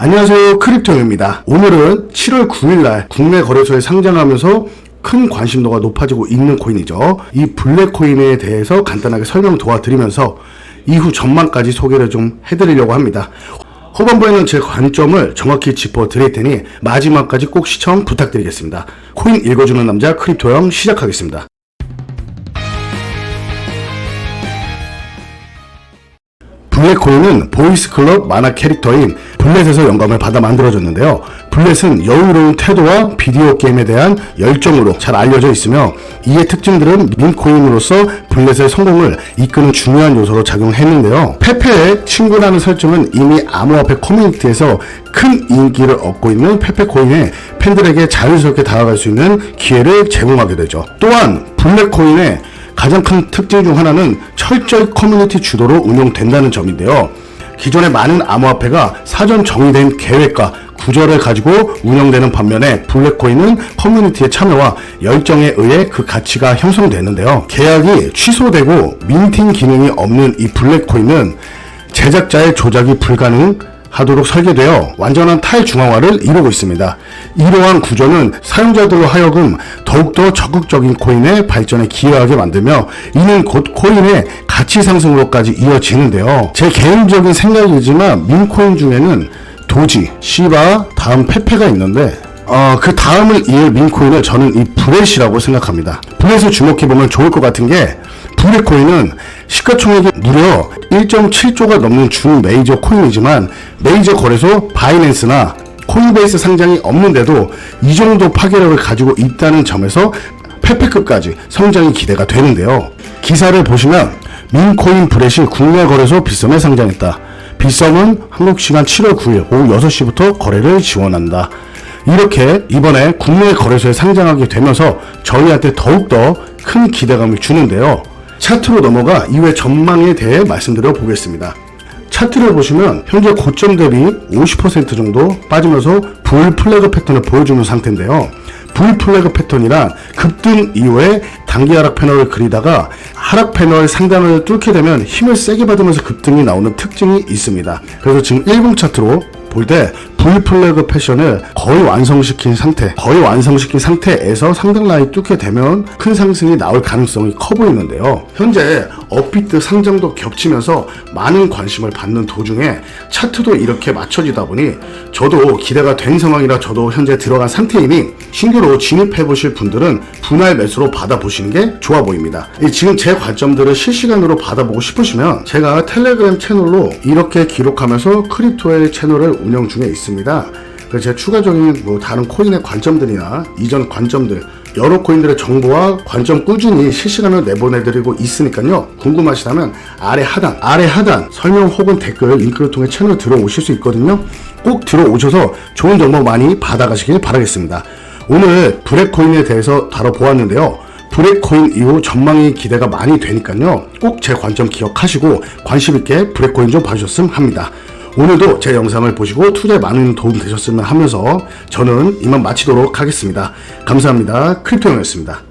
안녕하세요 크립토입니다. 오늘은 7월 9일날 국내 거래소에 상장하면서 큰 관심도가 높아지고 있는 코인이죠. 이 블랙코인에 대해서 간단하게 설명 도와드리면서 이후 전망까지 소개를 좀 해드리려고 합니다. 후반부에는 제 관점을 정확히 짚어드릴 테니 마지막까지 꼭 시청 부탁드리겠습니다. 코인 읽어주는 남자 크립토형 시작하겠습니다 블랙코인은 보이스클럽 만화 캐릭터인 블렛에서 영감을 받아 만들어졌는데요. 블렛은 여유로운 태도와 비디오 게임에 대한 열정으로 잘 알려져 있으며 이의 특징들은 민코인으로서 블렛의 성공을 이끄는 중요한 요소로 작용했는데요. 페페의 친구라는 설정은 이미 암호화폐 커뮤니티에서 큰 인기를 얻고 있는 페페코인에 팬들에게 자연스럽게 다가갈 수 있는 기회를 제공하게 되죠. 또한 블랙코인의 가장 큰 특징 중 하나는 철저히 커뮤니티 주도로 운영된다는 점인데요. 기존의 많은 암호화폐가 사전 정의된 계획과 구절을 가지고 운영되는 반면에 블랙코인은 커뮤니티의 참여와 열정에 의해 그 가치가 형성되는데요. 계약이 취소되고 민팅 기능이 없는 이 블랙코인은 제작자의 조작이 불가능 하도록 설계되어 완전한 탈중앙화를 이루고 있습니다. 이러한 구조는 사용자들로 하여금 더욱더 적극적인 코인의 발전에 기여하게 만들며 이는 곧 코인의 가치 상승으로까지 이어지는데요. 제 개인적인 생각이지만 민코인 중에는 도지, 시바, 다음 페페가 있는데 어, 그 다음을 이을 민코인을 저는 이 브렛이라고 생각합니다. 브렛을 주목해보면 좋을 것 같은 게 블랙코인은 시가총액이 무려 1.7조가 넘는 준 메이저 코인이지만 메이저 거래소 바이낸스나 코인베이스 상장이 없는데도 이 정도 파괴력을 가지고 있다는 점에서 페페급까지 성장이 기대가 되는데요. 기사를 보시면 민코인 브렛이 국내 거래소 빗썸에 상장했다. 빗썸은 한국 시간 7월 9일 오후 6시부터 거래를 지원한다. 이렇게 이번에 국내 거래소에 상장하게 되면서 저희한테 더욱더 큰 기대감을 주는데요. 차트로 넘어가 이후의 전망에 대해 말씀드려 보겠습니다. 차트를 보시면 현재 고점 대비 50% 정도 빠지면서 불 플래그 패턴을 보여주는 상태인데요. 불 플래그 패턴이란 급등 이후에 단기 하락 패널을 그리다가 하락 패널 상단을 뚫게 되면 힘을 세게 받으면서 급등이 나오는 특징이 있습니다. 그래서 지금 1분 차트로 볼 때불 플래그 패션을 거의 완성시킨 상태, 거의 완성시킨 상태에서 상단 라인 뚫게 되면 큰 상승이 나올 가능성이 커 보이는데요. 현재 업비트 상장도 겹치면서 많은 관심을 받는 도중에 차트도 이렇게 맞춰지다 보니 저도 기대가 된 상황이라 저도 현재 들어간 상태이니 신규로 진입해 보실 분들은 분할 매수로 받아보시는 게 좋아 보입니다. 이 지금 제 관점들을 실시간으로 받아보고 싶으시면 제가 텔레그램 채널로 이렇게 기록하면서 크립토의 채널을 운영 중에 있습니다. 그래서 제가 추가적인 뭐 다른 코인의 관점들이나 이전 관점들 여러 코인들의 정보와 관점 꾸준히 실시간으로 내보내드리고 있으니까요. 궁금하시다면 아래 하단, 아래 하단 설명 혹은 댓글 링크를 통해 채널 들어오실 수 있거든요. 꼭 들어오셔서 좋은 정보 많이 받아가시길 바라겠습니다. 오늘 브렉코인에 대해서 다뤄보았는데요. 브렉코인 이후 전망이 기대가 많이 되니까요. 꼭 제 관점 기억하시고 관심 있게 브렉코인 좀 봐주셨으면 합니다. 오늘도 제 영상을 보시고 투자에 많은 도움 되셨으면 하면서 저는 이만 마치도록 하겠습니다. 감사합니다. 크립토형이었습니다.